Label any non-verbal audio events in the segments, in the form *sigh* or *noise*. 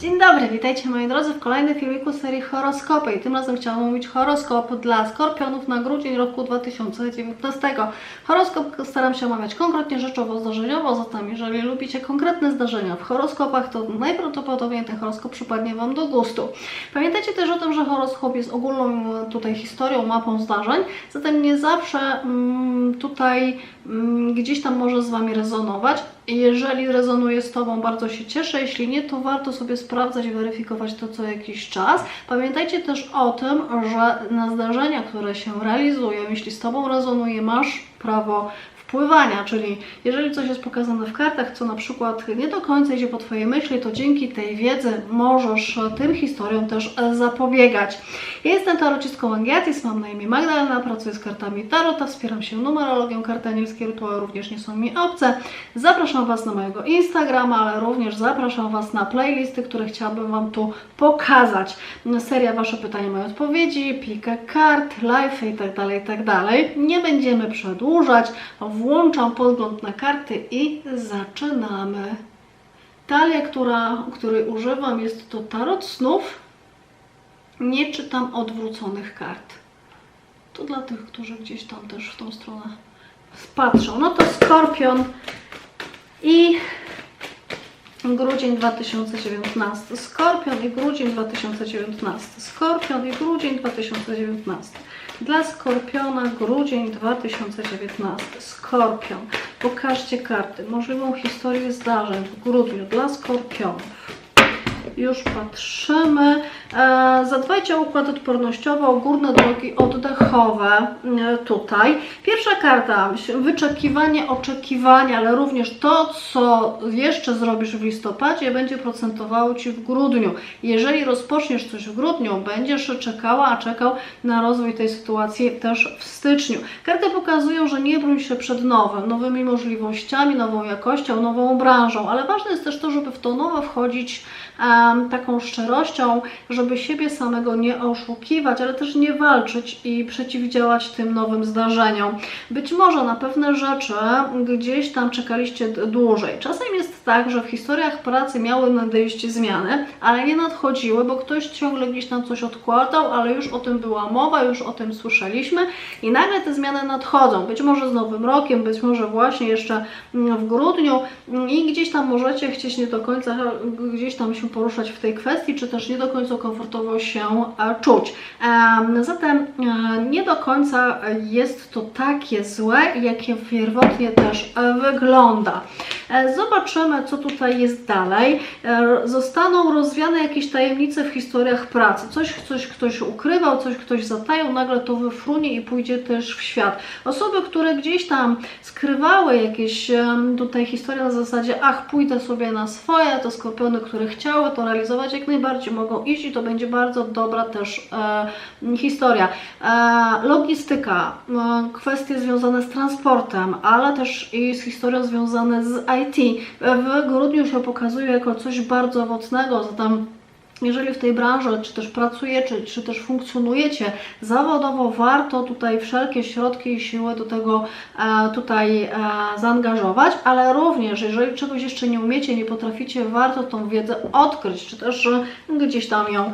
Dzień dobry, witajcie moi drodzy w kolejnym filmiku serii Horoskopy i tym razem chciałam omówić horoskop dla skorpionów na grudzień roku 2019. Horoskop staram się omawiać konkretnie, rzeczowo, zdarzeniowo, zatem jeżeli lubicie konkretne zdarzenia w horoskopach, to najprawdopodobniej ten horoskop przypadnie Wam do gustu. Pamiętajcie też o tym, że horoskop jest ogólną tutaj historią, mapą zdarzeń, zatem nie zawsze mm, tutaj gdzieś tam może z Wami rezonować. Jeżeli rezonuje z Tobą, bardzo się cieszę. Jeśli nie, to warto sobie sprawdzać i weryfikować to co jakiś czas. Pamiętajcie też o tym, że na zdarzenia, które się realizują, jeśli z Tobą rezonuje, masz prawo wpływania, czyli jeżeli coś jest pokazane w kartach, co na przykład nie do końca idzie po Twojej myśli, to dzięki tej wiedzy możesz tym historiom też zapobiegać. Jestem tarocistką Angiatis, mam na imię Magdalena, pracuję z kartami Tarota, wspieram się numerologią, karty anielskie rytuały również nie są mi obce. Zapraszam Was na mojego Instagrama, ale również zapraszam Was na playlisty, które chciałabym Wam tu pokazać. Seria Wasze pytania, moje odpowiedzi, pika kart, live i tak dalej, i tak. Nie będziemy przedłużać, włączam podgląd na karty i zaczynamy. Talia, która, której używam jest to tarot snów. Nie czytam odwróconych kart. To dla tych, którzy gdzieś tam też w tą stronę patrzą. No to Skorpion i grudzień 2019. Skorpion i grudzień 2019. Skorpion i grudzień 2019. Dla Skorpiona grudzień 2019. Skorpion. Pokażcie karty. Możliwą historię zdarzeń w grudniu dla Skorpionów. Już patrzymy. E, zadbajcie o układ odpornościowy, o górne drogi oddechowe e, tutaj. Pierwsza karta, wyczekiwanie, oczekiwanie, ale również to, co jeszcze zrobisz w listopadzie, będzie procentowało Ci w grudniu. Jeżeli rozpoczniesz coś w grudniu, będziesz czekała, a czekał na rozwój tej sytuacji też w styczniu. Karty pokazują, że nie brój się przed nowym, nowymi możliwościami, nową jakością, nową branżą, ale ważne jest też to, żeby w to nowe wchodzić taką szczerością, żeby siebie samego nie oszukiwać, ale też nie walczyć i przeciwdziałać tym nowym zdarzeniom. Być może na pewne rzeczy gdzieś tam czekaliście dłużej. Czasem jest tak, że w historiach pracy miały nadejść zmiany, ale nie nadchodziły, bo ktoś ciągle gdzieś tam coś odkładał, ale już o tym była mowa, już o tym słyszeliśmy i nagle te zmiany nadchodzą. Być może z nowym rokiem, być może właśnie jeszcze mm, w grudniu i gdzieś tam możecie chcieć nie do końca gdzieś tam się poruszać w tej kwestii, czy też nie do końca komfortowo się e, czuć. Em, Zatem e, nie do końca jest to takie złe, jakie pierwotnie też e, wygląda. Zobaczymy, co tutaj jest dalej. Zostaną rozwiane jakieś tajemnice w historiach pracy. Coś, coś ktoś ukrywał, coś ktoś zatajał, nagle to wyfrunie i pójdzie też w świat. Osoby, które gdzieś tam skrywały jakieś tutaj historie na zasadzie, ach, pójdę sobie na swoje, to skorpiony, które chciały to realizować, jak najbardziej mogą iść i to będzie bardzo dobra też e, historia. E, logistyka, e, kwestie związane z transportem, ale też i z historią związane z IT. W grudniu się pokazuje jako coś bardzo owocnego, zatem jeżeli w tej branży, czy też pracujecie, czy też funkcjonujecie zawodowo, warto tutaj wszelkie środki i siły do tego e, tutaj e, zaangażować, ale również, jeżeli czegoś jeszcze nie umiecie, nie potraficie, warto tą wiedzę odkryć, czy też e, gdzieś tam ją e,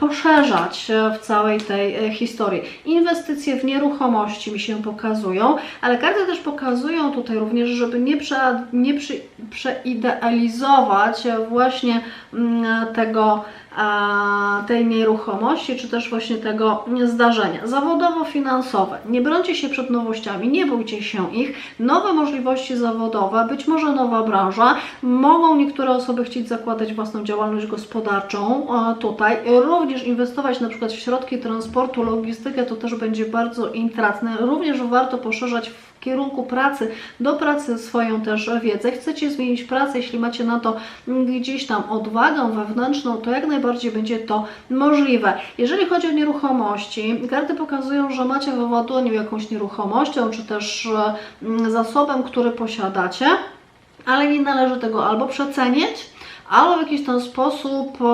poszerzać e, w całej tej e, historii. Inwestycje w nieruchomości mi się pokazują, ale karty też pokazują tutaj również, żeby nie, prze, nie przy, przeidealizować właśnie mm, tego a, tej nieruchomości, czy też właśnie tego zdarzenia. Zawodowo-finansowe. Nie brońcie się przed nowościami, nie bójcie się ich. Nowe możliwości zawodowe, być może nowa branża. Mogą niektóre osoby chcieć zakładać własną działalność gospodarczą tutaj. Również inwestować na przykład w środki transportu, logistykę, to też będzie bardzo intratne. Również warto poszerzać kierunku pracy, do pracy swoją też wiedzę. Chcecie zmienić pracę, jeśli macie na to gdzieś tam odwagę wewnętrzną, to jak najbardziej będzie to możliwe. Jeżeli chodzi o nieruchomości, karty pokazują, że macie we władaniu jakąś nieruchomością, czy też e, zasobem, który posiadacie, ale nie należy tego albo przecenić, albo w jakiś tam sposób e,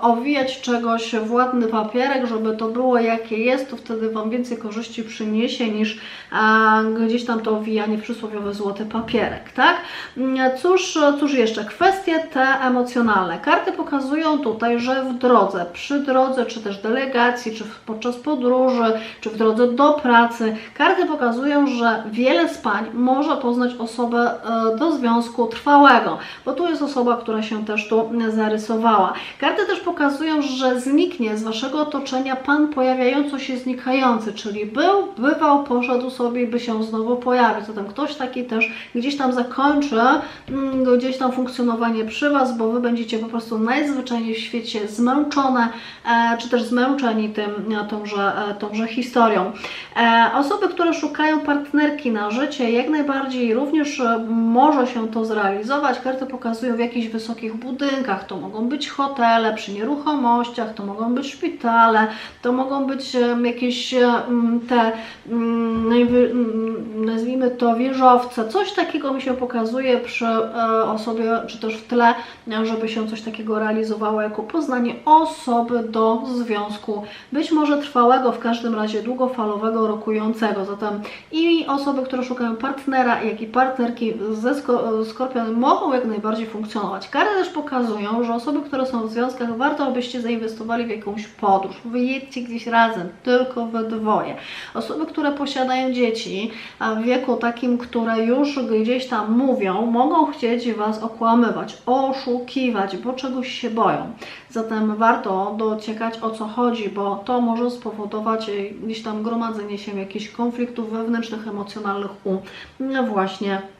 owijać czegoś w ładny papierek, żeby to było jakie jest, to wtedy Wam więcej korzyści przyniesie niż e, gdzieś tam to owijanie w przysłowiowy złoty papierek, tak? Mm, Cóż, cóż jeszcze? Kwestie te emocjonalne. Karty pokazują tutaj, że w drodze, przy drodze, czy też delegacji, czy podczas podróży, czy w drodze do pracy, karty pokazują, że wiele z pań może poznać osobę e, do związku trwałego, bo tu jest osoba, która się też tu zarysowała. Karty też pokazują, że zniknie z waszego otoczenia pan pojawiający się znikający, czyli był, bywał, poszedł sobie by się znowu pojawił. Zatem ktoś taki też gdzieś tam zakończy mm, gdzieś tam funkcjonowanie przy was, bo wy będziecie po prostu najzwyczajniej w świecie zmęczone, e, czy też zmęczeni tym, e, tąże, e, tąże historią. E, Osoby, które szukają partnerki na życie, jak najbardziej również może się to zrealizować. Karty pokazują w jakichś wysokich budynkach, to mogą być hotele przy nieruchomościach, to mogą być szpitale, to mogą być e, jakieś e, te, mm, mm, nazwijmy to wieżowce, coś takiego mi się pokazuje przy e, osobie, czy też w tle, e, żeby się coś takiego realizowało jako poznanie osoby do związku, być może trwałego, w każdym razie długofalowego, rokującego. Zatem i osoby, które szukają partnera, jak i partnerki ze sko- skorpionem mogą jak najbardziej funkcjonować. Też pokazują, że osoby, które są w związkach, warto abyście zainwestowali w jakąś podróż. Wyjedźcie gdzieś razem, tylko we dwoje. Osoby, które posiadają dzieci, w wieku takim, które już gdzieś tam mówią, mogą chcieć Was okłamywać, oszukiwać, bo czegoś się boją. Zatem warto dociekać o co chodzi, bo to może spowodować e, gdzieś tam gromadzenie się jakichś konfliktów wewnętrznych, emocjonalnych u no właśnie e,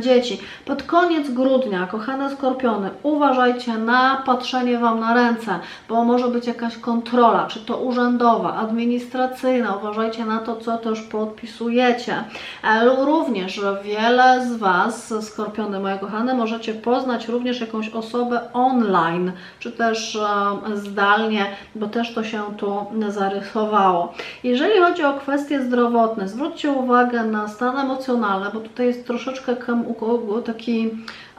dzieci. Pod koniec grudnia, kochane skorpiony, uważajcie na patrzenie Wam na ręce, bo może być jakaś kontrola, czy to urzędowa, administracyjna. Uważajcie na to, co też podpisujecie. E, Również wiele z Was, skorpiony moje kochane, możecie poznać również jakąś osobę online, czy też e, zdalnie, bo też to się tu zarysowało. Jeżeli chodzi o kwestie zdrowotne, zwróćcie uwagę na stan emocjonalny, bo tutaj jest troszeczkę u kogo- taki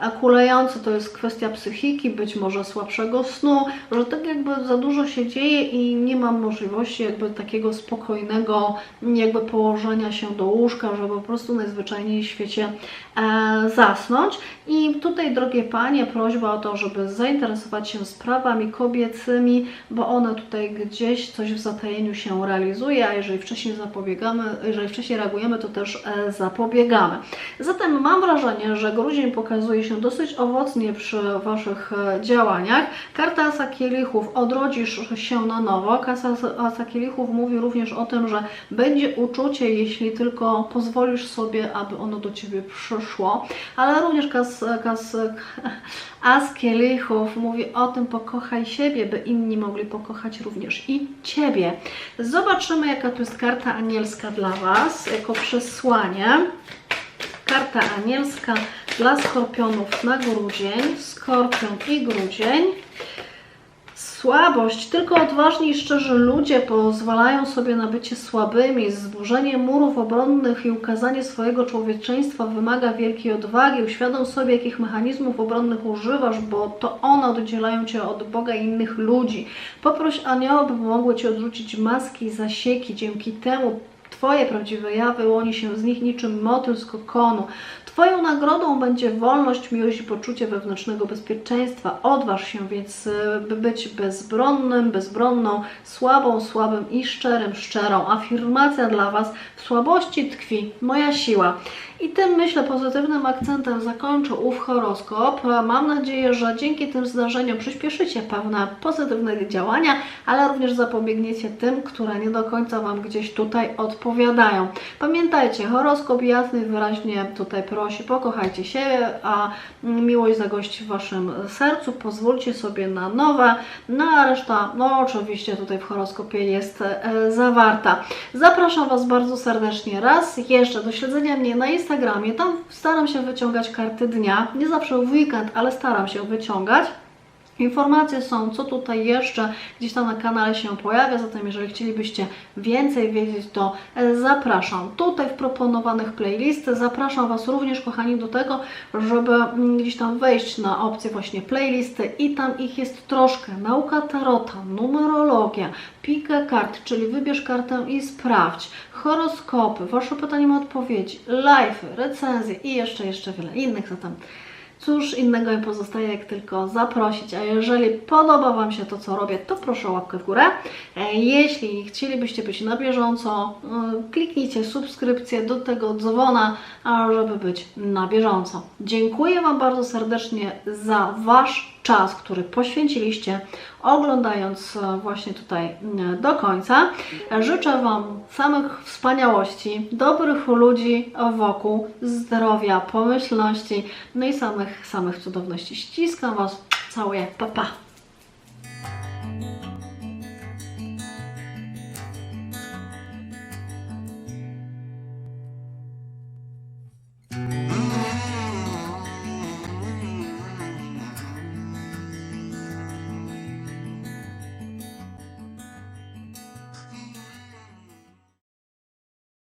kulejący, to jest kwestia psychiki, być może słabszego snu, że tak jakby za dużo się dzieje i nie mam możliwości jakby takiego spokojnego jakby położenia się do łóżka, żeby po prostu najzwyczajniej w świecie e, zasnąć. I tutaj, drogie Panie, prośba o to, żeby zainteresować się sprawami kobiecymi, bo one tutaj gdzieś coś w zatajeniu się realizuje, a jeżeli wcześniej zapobiegamy, jeżeli wcześniej reagujemy, to też e, zapobiegamy. Zatem mam wrażenie, że grudzień pokazuje się dosyć owocnie przy Waszych e, działaniach. Karta Asa Kielichów, odrodzisz się na nowo. Karta Asa Kielichów mówi również o tym, że będzie uczucie, jeśli tylko pozwolisz sobie, aby ono do Ciebie przyszło. Ale również kas, kas, *laughs* As Kielichów mówi o tym, pokochaj siebie, by inni mogli pokochać również i Ciebie. Zobaczymy, jaka tu jest karta anielska dla Was, jako przesłanie. Karta anielska dla skorpionów na grudzień, skorpion i grudzień. Słabość. Tylko odważni i szczerzy ludzie pozwalają sobie na bycie słabymi. Zburzenie murów obronnych i ukazanie swojego człowieczeństwa wymaga wielkiej odwagi. Uświadom sobie, jakich mechanizmów obronnych używasz, bo to one oddzielają Cię od Boga i innych ludzi. Poproś anioła, by pomogły Ci odrzucić maski i zasieki. Dzięki temu Twoje prawdziwe ja wyłoni się z nich niczym motyl z kokonu. Twoją nagrodą będzie wolność, miłość i poczucie wewnętrznego bezpieczeństwa. Odważ się więc, y, by być bezbronnym, bezbronną, słabą, słabym i szczerym, szczerą. Afirmacja dla Was w słabości tkwi moja siła. I tym, myślę, pozytywnym akcentem zakończę ów horoskop. Mam nadzieję, że dzięki tym zdarzeniom przyspieszycie pewne pozytywne działania, ale również zapobiegniecie tym, które nie do końca Wam gdzieś tutaj odpowiadają. Pamiętajcie, horoskop jasny wyraźnie tutaj prosi, pokochajcie siebie, a miłość zagości w Waszym sercu, pozwólcie sobie na nowe, no a reszta, no oczywiście tutaj w horoskopie jest e, zawarta. Zapraszam Was bardzo serdecznie raz jeszcze do śledzenia mnie na Instagramie, tam staram się wyciągać karty dnia, nie zawsze w weekend, ale staram się wyciągać. Informacje są, co tutaj jeszcze gdzieś tam na kanale się pojawia, zatem jeżeli chcielibyście więcej wiedzieć, to e, zapraszam tutaj w proponowanych playlisty. Zapraszam Was również, kochani, do tego, żeby mm, gdzieś tam wejść na opcję właśnie playlisty i tam ich jest troszkę. Nauka tarota, numerologia, pika kart, czyli wybierz kartę i sprawdź, horoskopy, Wasze pytania ma odpowiedzi, live, recenzje i jeszcze, jeszcze wiele innych, zatem Cóż innego mi pozostaje, jak tylko zaprosić. A jeżeli podoba Wam się to, co robię, to proszę o łapkę w górę. E, Jeśli chcielibyście być na bieżąco, y, kliknijcie subskrypcję do tego dzwona, żeby być na bieżąco. Dziękuję Wam bardzo serdecznie za Wasz czas, który poświęciliście oglądając e, właśnie tutaj e, do końca. Życzę Wam samych wspaniałości, dobrych ludzi wokół, zdrowia, pomyślności, no i samych, samych cudowności. Ściskam Was, całuję, pa, pa.